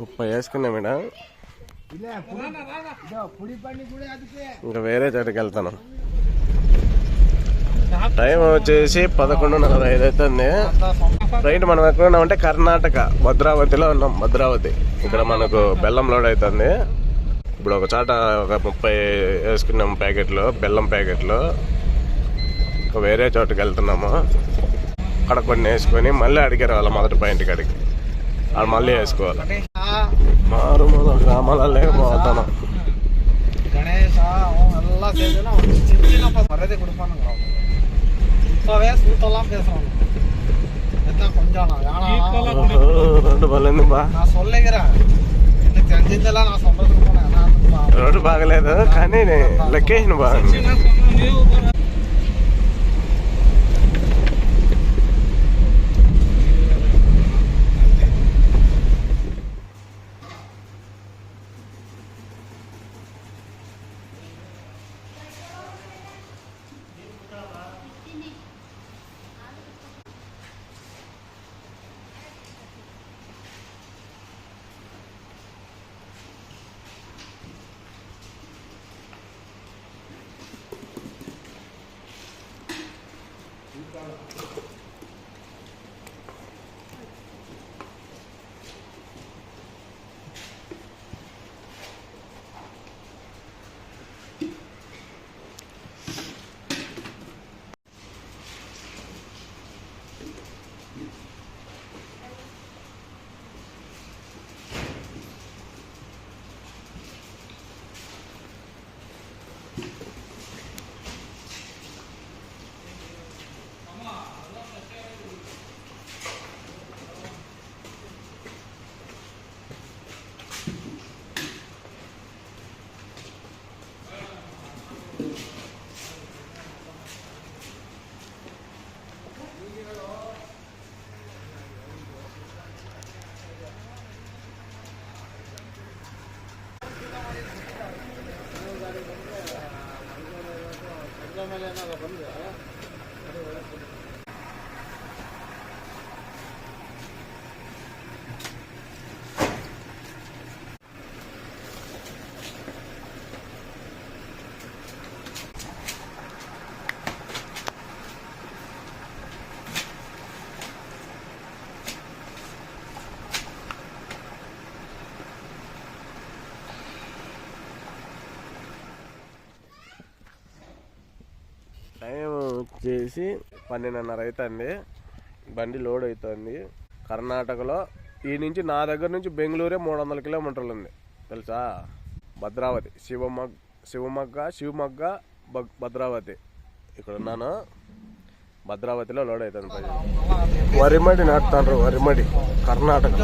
ముప్పై వేసుకున్నాం మేడం. ఇంకా వేరే చోటుకి వెళ్తాను. టైం వచ్చేసి పదకొండు నలభై ఐదు అవుతుంది. రైట్ మనం ఎక్కడ ఉన్నామంటే కర్ణాటక భద్రావతిలో ఉన్నాం. భద్రావతి. ఇక్కడ మనకు బెల్లం లోడ్ అవుతుంది. ఇప్పుడు ఒక చాట ఒక ముప్పై వేసుకున్నాం ప్యాకెట్లు బెల్లం ప్యాకెట్లు. ఇంకా వేరే చోటుకి వెళ్తున్నాము. అక్కడ కొన్ని వేసుకొని మళ్ళీ అడిగారు వాళ్ళ మొదటి పాయింట్ కాడికి. అక్కడ మళ్ళీ వేసుకోవాలి. మారుమూల గ్రామాలలో పోతాను ಗಣೇಶ ಅವನ್ನೆಲ್ಲ ಸೇರಿದ್ರೆ ಅವ್ನು ಚಿಂತಿನಪ್ಪ ಮರ್ಯಾದೆ ಕೊಡ್ಪಾನ சுத்தவே சூத்தெல்லாம் பேசுறான் என்ன கொஞ்சம் நான் வேணாம் రెండు బలంది బా நான் சொல்லுகிறேன் எனக்கு தெரிஞ்சதெல்லாம் நான் சொல்றதுக்கு போனேன் நான் రోడ్డు బాగలేదు కానీ లొకేషన్ బాగుంది ಬಂದರೆ ಮೇಲೆ ಏನಾದ್ರು ಬಂದರೆ ಅದು ಒಳ್ಳೆ వచ్చేసి పన్నెండున్నర అవుతుంది బండి లోడ్ అవుతుంది కర్ణాటకలో ఈ నుంచి నా దగ్గర నుంచి బెంగళూరే మూడు వందల కిలోమీటర్లు ఉంది. తెలుసా? భద్రావతి. శివమగ్ శివమగ్గ శివమగ్గ భద్రావతి. ఇక్కడ ఉన్నాను. భద్రావతిలో లోడ్ అవుతుంది వరిమడి నాటుతాండ్రు వరిమడి. కర్ణాటక.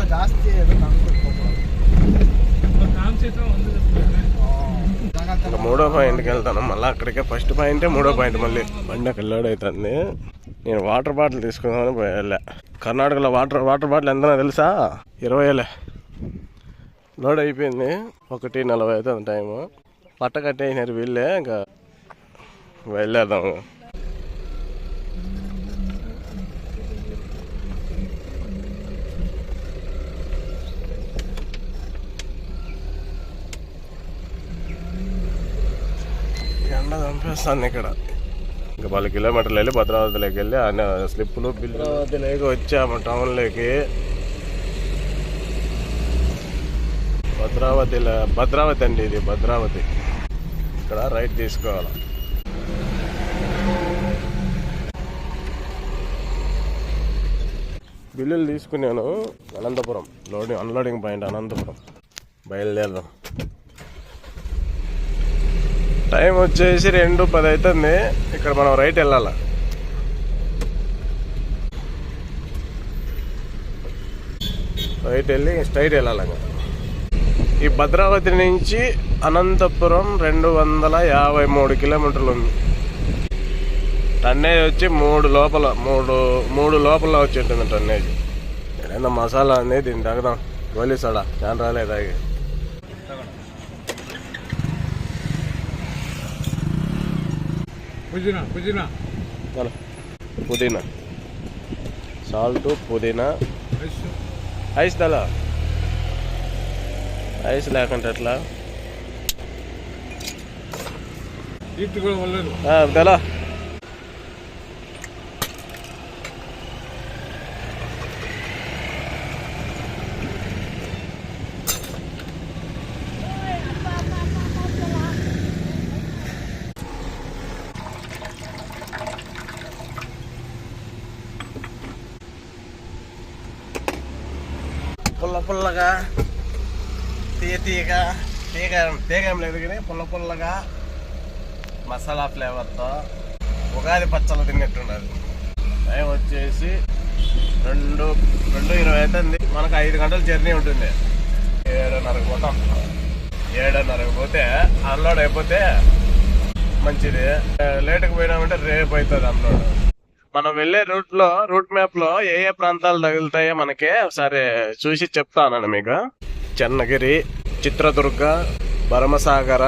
మూడో పాయింట్కి వెళ్తాను. మళ్ళీ అక్కడికే ఫస్ట్ పాయింటే మూడో పాయింట్ మళ్ళీ. బండి అక్కడ లోడ్ అవుతుంది నేను వాటర్ బాటిల్ తీసుకుందామని పోయి వెళ్ళా కర్ణాటకలో వాటర్ వాటర్ బాటిల్ ఎంతనో తెలుసా? ఇరవైలే. లోడ్ అయిపోయింది. ఒకటి నలభై అవుతుంది టైము. పట్ట కట్టేసినారు వీళ్ళే ఇంకా వెళ్ళేద్దాము. చంపేస్తాను ఇక్కడ. ఇంకా పలు కిలోమీటర్లు వెళ్ళి భద్రావతిలోకి వెళ్ళి ఆయన స్లిప్పులు భద్రావతిలోకి వచ్చాము టౌన్లోకి. భద్రావతిలో భద్రావతి అండి ఇది భద్రావతి. ఇక్కడ రైట్ తీసుకోవాలి. బిల్లులు తీసుకున్నాను Anantapuram. Loading unloading point Anantapuram. బయలుదేరదాం. టైం వచ్చేసి రెండు పది అవుతుంది ఇక్కడ మనం రైట్ వెళ్ళాలి? రైట్ వెళ్ళి స్ట్రైట్ వెళ్ళాలి ఈ భద్రావతి నుంచి అనంతపురం రెండు వందల యాభై మూడు కిలోమీటర్లు ఉంది. టన్నేజ్ వచ్చి మూడు లోపల మూడు మూడు లోపల వచ్చి ఉంటుంది టన్నేజ్. ఏదైనా మసాలా అనేది దీన్ని తగ్గదాం గోలీ సోడా. చాలా రాలేదు పుదీనా పుదీనా. పుదీనా. సాల్ట్ పుదీనా. ఐస్ దళ ఐస్ లేకుంటే ఎట్లా? ఇటు కూడా వల్లేదు తెలా పుల్ల పుల్లగా తీయ తీయగా తీగ తీగ ఏం లేదు కానీ పుల్ల పుల్లగా మసాలా ఫ్లేవర్తో ఉగాది పచ్చళ్ళు తిన్నట్టున్నది టైం వచ్చేసి రెండు రెండు ఇరవై అవుతుంది. మనకు ఐదు గంటల జర్నీ ఉంటుంది. ఏడున్నరకు పోతాం. ఏడున్నరకు పోతే అన్లోడ్ అయిపోతే మంచిది. లేటుకు పోయినామంటే రేపు అవుతుంది అన్లోడ్. మనం వెళ్ళే రూట్లో రూట్ మ్యాప్లో ఏ ఏ ప్రాంతాలు తగులుతాయో మనకి ఒకసారి చూసి చెప్తానండి మీకు. చెన్నగిరి చిత్రదుర్గ భరమసాగర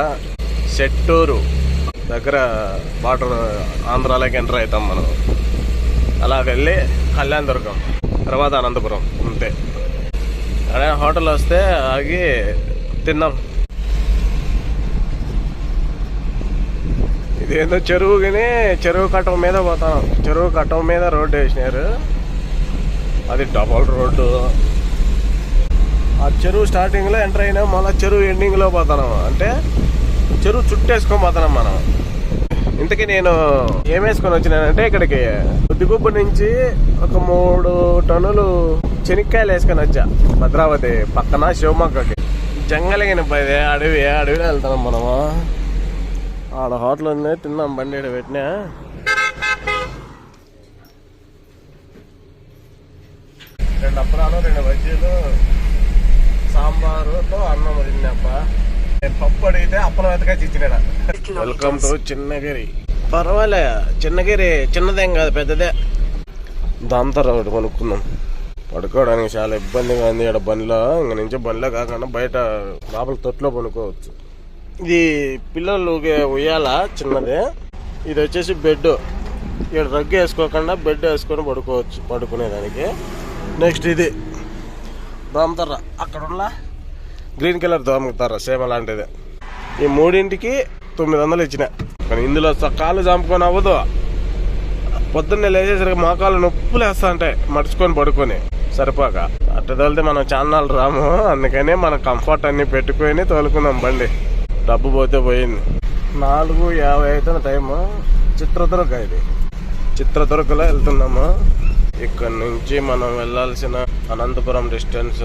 సెట్టూరు దగ్గర బార్డర్ ఆంధ్రాలోకి ఎంటర్ అవుతాం మనం. అలా వెళ్ళి కళ్యాణ దుర్గం తర్వాత అనంతపురం అంతే. అదే హోటల్ వస్తే ఆగి తిన్నాం. ఇదేదో చెరువు కానీ చెరువు కట్టం మీద పోతాం చెరువు కట్టం మీద రోడ్డు వేసినారు. అది డబల్ రోడ్డు. ఆ చెరువు స్టార్టింగ్లో ఎంటర్ అయినా మళ్ళీ చెరువు ఎండింగ్లో పోతున్నాం అంటే చెరువు చుట్టేసుకొని పోతున్నాం మనం. ఇంతకీ నేను ఏం వేసుకొని వచ్చినానంటే ఇక్కడికి ఉద్దిగుబ్బ నుంచి ఒక మూడు టన్నులు చెనిక్కాయలు వేసుకొని వచ్చా. భద్రావతి పక్కన శివమొక్కకి జంగలిగిన పది అడవి అడవిలో వెళ్తున్నాం మనము. ఆడ హోటల్ ఉంది తిన్నాం బండి ఈడ పెట్టినా. రెండు అప్పడాలు రెండు బజ్జీలు సాంబారుతో అన్నం తిన్నాప్ప పప్పు అడిగితే అప్పలం ఎతకాచి ఇచ్చినాడ వెల్కమ్ టు చిన్నగిరి పర్వాలే చిన్నగిరి చిన్నదేం కాదు పెద్దదే. దాంతో ఒకటి కొనుక్కుందాం పడుకోవడానికి చాలా ఇబ్బందిగా ఉంది ఇక్కడ బండిలో. ఇంక నుంచి బండిలో కాకుండా బయట లోపల తొట్లో పడుకోవచ్చు ఇది పిల్లలు ఉయ్యాల చిన్నది. ఇది వచ్చేసి బెడ్ ఇక్కడ రగ్గు వేసుకోకుండా బెడ్ వేసుకొని పడుకోవచ్చు పడుకునేదానికి. నెక్స్ట్ ఇది దోమతర్ర అక్కడ ఉన్న గ్రీన్ కలర్ దోమతర్ర సేమ్ అలాంటిది ఈ మూడింటికి తొమ్మిది వందలు ఇచ్చిన. కానీ ఇందులో స- కాళ్ళు చంపుకొని అవ్వదు. పొద్దున్నే లేచేసరికి మోకాలు నొప్పులు వేస్తా ఉంటాయి మడుచుకొని పడుకొని సరిపోక. అట్ట తోలితే మనం ఛానల్ రాము. అందుకనే మన కంఫర్ట్ అన్ని పెట్టుకొని తోలుకున్నాం బండి. డబ్బు పోతే పోయింది. నాలుగు యాభై అవుతున్న టైము చిత్రదుర్గ ఇది చిత్రదుర్గలో వెళ్తున్నాము. ఇక్కడ నుంచి మనం వెళ్ళాల్సిన అనంతపురం డిస్టెన్స్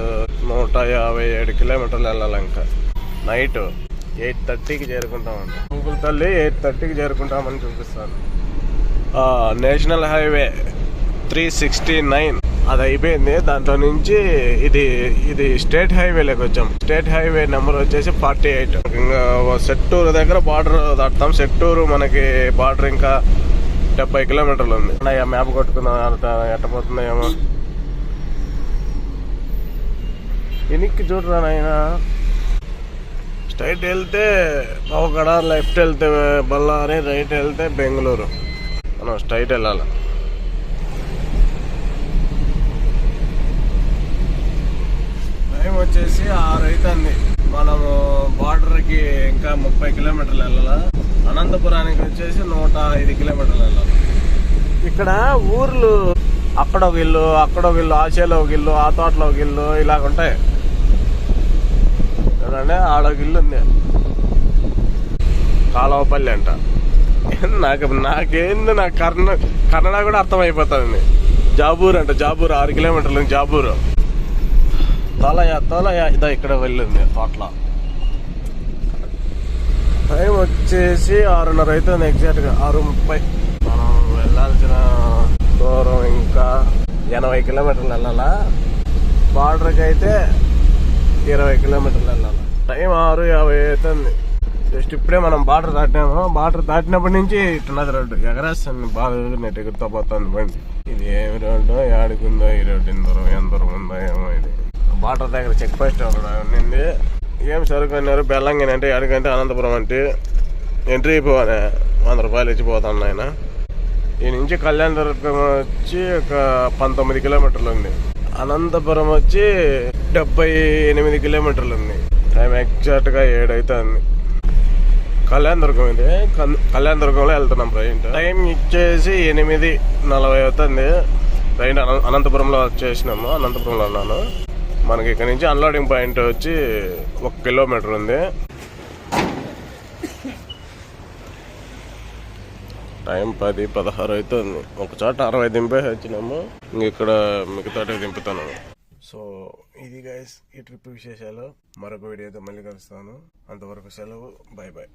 నూట యాభై ఏడు కిలోమీటర్లు వెళ్ళాలి ఇంకా. నైట్ ఎయిట్ థర్టీకి చేరుకుంటామండి. గూగుల్ తల్లి ఎయిట్ థర్టీకి చేరుకుంటామని చూపిస్తాను. National highway three sixty nine. అది అయిపోయింది దాంట్లో నుంచి ఇది ఇది స్టేట్ హైవేలోకి వచ్చాం. స్టేట్ హైవే నెంబర్ వచ్చేసి ఫార్టీ ఎయిట్. ఇంకా సెట్టూరు దగ్గర బార్డర్ దాటుతాం. సెట్టూరు మనకి బార్డర్ ఇంకా డెబ్బై కిలోమీటర్లు ఉంది. అయ్యా మ్యాప్ కొట్టుకుందాం అట్ట ఎట్టపోతుందో ఏమో ఎనిక్కి చూడరా నాయన. స్ట్రైట్ వెళ్తే పావకడ లెఫ్ట్ వెళ్తే బళ్ళారి రైట్ వెళ్తే బెంగళూరు. మనం స్ట్రైట్ వెళ్ళాలి. టైం వచ్చేసి ఆరు అవుతుంది మనము బార్డర్కి ఇంకా ముప్పై కిలోమీటర్లు వెళ్ళాలా? అనంతపురానికి వచ్చేసి నూట ఐదు కిలోమీటర్లు వెళ్ళాలి? ఇక్కడ ఊర్లు అక్కడ ఒక ఇల్లు అక్కడ ఒక ఇల్లు ఆ చేలో ఒక ఇల్లు ఆ తోటలో ఒక ఇల్లు ఇలాగ ఉంటాయి. చూడండి ఆడ ఒక ఇల్లు ఉంది. కాలవపల్లి అంట. నాకు నాకేంది నాకు కర్ణ కన్నడ కూడా అర్థమైపోతుంది. జాబూర్ అంట జాబూర్ ఆరు కిలోమీటర్లు ఉంది జాబూరు. తోలయ తోలయ ఇదో ఇక్కడ వెళ్ళింది తోటలో. టైం వచ్చేసి ఆరున్నర అవుతుంది ఎగ్జాక్ట్గా ఆరు ముప్పై. మనం వెళ్ళాల్సిన దూరం ఇంకా ఎనభై కిలోమీటర్లు వెళ్ళాలా? బార్డర్కి అయితే ఇరవై కిలోమీటర్లు వెళ్ళాలి? టైం ఆరు యాభై అవుతుంది. జస్ట్ ఇప్పుడే మనం బార్డర్ దాటినాము. బార్డర్ దాటినప్పటి నుంచి ఇట్టున్నది రోడ్డు. ఎగరేస్తుంది. బాగా నెట్ ఎగురుతో పోతుంది బండి. ఇది ఏమి రోడ్డు ఏడుకుందో ఈ రోడ్డు ఎంత దూరం ఎంత దూరం ఉందో ఏమో ఇది. బార్డర్ దగ్గర చెక్ పోస్ట్ ఒకటి ఉండింది ఏం సరుకు అన్నారు బెల్లంగిని అంటే ఎడకంటే అనంతపురం అంటే ఎంట్రీ అయిపోవానే వంద రూపాయలు ఇచ్చిపోతాను ఆయన ఈ నుంచి కళ్యాణ దుర్గం వచ్చి ఒక పంతొమ్మిది కిలోమీటర్లు ఉంది. అనంతపురం వచ్చి డెబ్బై ఎనిమిది కిలోమీటర్లు ఉంది. టైం ఎగ్జాక్ట్గా ఏడు అవుతుంది కళ్యాణ దుర్గం ఇది. కన్- కళ్యాణ దుర్గంలో వెళ్తున్నాం ప్రైన్ టైం ఇచ్చేసి ఎనిమిది నలభై అవుతుంది. ప్రజెంట్ అన- అనంతపురంలో వచ్చేసినాము. అనంతపురంలో ఉన్నాను. మనకి ఇక్కడ నుంచి అన్లోడింగ్ పాయింట్ వచ్చి ఒక కిలోమీటర్ ఉంది. టైం పది పదహారు అవుతుంది ఒక చోట అరవై దింపే వచ్చినాము. ఇక్కడ మిగతాటే దింపుతాను. సో ఇది గైస్ ఈ ట్రిప్ విశేషాలు. మరొక వీడియోతో మళ్ళీ కలుస్తాను. అంతవరకు సెలవు. Bye bye